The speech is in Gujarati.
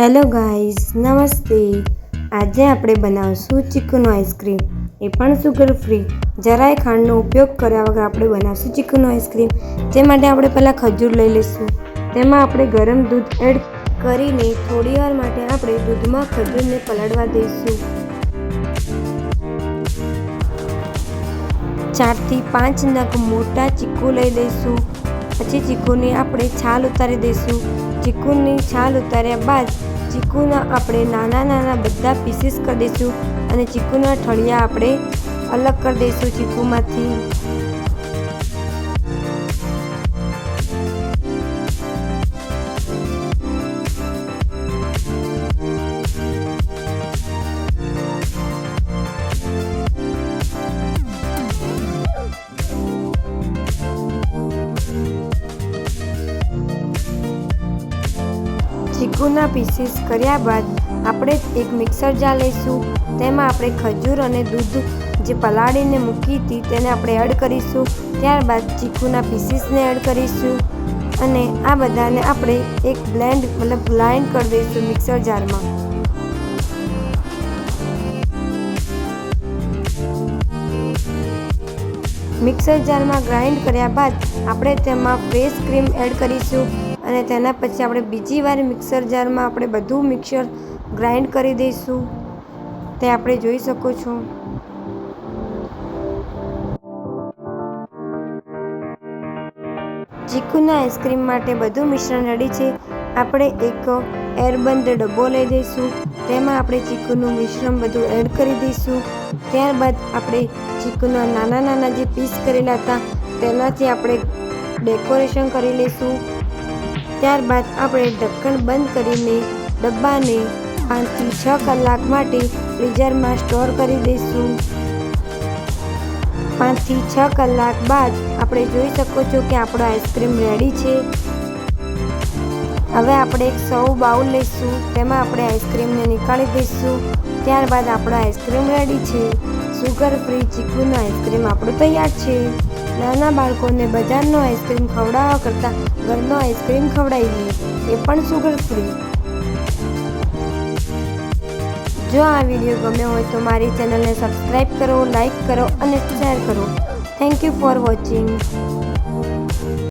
હેલો ગાઈઝ, નમસ્તે. આજે આપણે બનાવશું ચીકુનો આઈસ્ક્રીમ. એ પણ સુગર ફ્રી જરાય ખાંડનો ઉપયોગ કર્યા વગર આપણે બનાવશું ચીકુનો આઈસ્ક્રીમ. તે માટે આપણે પહેલાં ખજૂર લઈ લઈશું. તેમાં આપણે ગરમ દૂધ એડ કરીને થોડી વાર માટે આપણે દૂધમાં ખજૂરને પલાળવા દઈશું. ચારથી પાંચ નગ મોટા ચીકુ લઈ લઈશું. પછી ચીકુની આપણે છાલ ઉતારી દઈશું. ચીકુની છાલ ઉતાર્યા બાદ ચીકુના આપણે નાના નાના બધા પીસીસ કરી દઈશું અને ચીકુના ઠળિયા આપણે અલગ કરી દઈશું ચીકુમાંથી. ચીકુના પીસીસ કર્યા બાદ આપણે એક મિક્સર જાર લઈશું. તેમાં આપણે ખજૂર અને દૂધ જે પલાળીને મૂકી હતી તેને આપણે એડ કરીશું. ત્યારબાદ ચીકુના પીસીસને એડ કરીશું. અને આ બધાને આપણે એક બ્લેન્ડ મતલબ ગ્લાઇન્ડ કરી દઈશું મિક્સર જારમાં. મિક્સર જારમાં ગ્રાઇન્ડ કર્યા બાદ આપણે તેમાં ફ્રેશ ક્રીમ એડ કરીશું. અને તેના પછી આપણે બીજી વાર મિક્સર જારમાં આપણે બધું મિક્સર ગ્રાઇન્ડ કરી દઈશું. તે આપણે જોઈ શકો છો. ચીકુના આઈસ્ક્રીમ માટે બધું મિશ્રણ રેડી છે. આપણે એક એરબંધ ડબ્બો લઈ દઈશું. તેમાં આપણે ચીકુનું મિશ્રણ બધું એડ કરી દઈશું. ત્યારબાદ આપણે ચીકુના નાના નાના જે પીસ કરેલા હતા, તેનાથી આપણે ડેકોરેશન કરી લઈશું. ત્યારબાદ આપણે ઢક્કણ બંધ કરીને ડબ્બાને પાંચથી છ કલાક માટે ફ્રીઝરમાં સ્ટોર કરી દઈશું. પાંચથી છ કલાક બાદ આપણે જોઈ શકો છો કે આપણો આઈસ્ક્રીમ રેડી છે. હવે આપણે એક સૌ બાઉલ લઈશું, તેમાં આપણે આઈસ્ક્રીમને નીકાળી દઈશું. ત્યારબાદ આપણો આઈસ્ક્રીમ રેડી છે. સુગર ફ્રી ચીકુનો આઈસ્ક્રીમ આપણું તૈયાર છે. નાના બાળકોને બજારનો આઈસ્ક્રીમ ખવડાવવા કરતાં ઘરનો આઈસ્ક્રીમ ખવડાવી દઈએ. એ પણ સુગર ફ્રી જો આ વીડિયો ગમ્યો હોય તો મારી ચેનલને સબસ્ક્રાઈબ કરો લાઈક કરો અને શેર કરો. Thank you for watching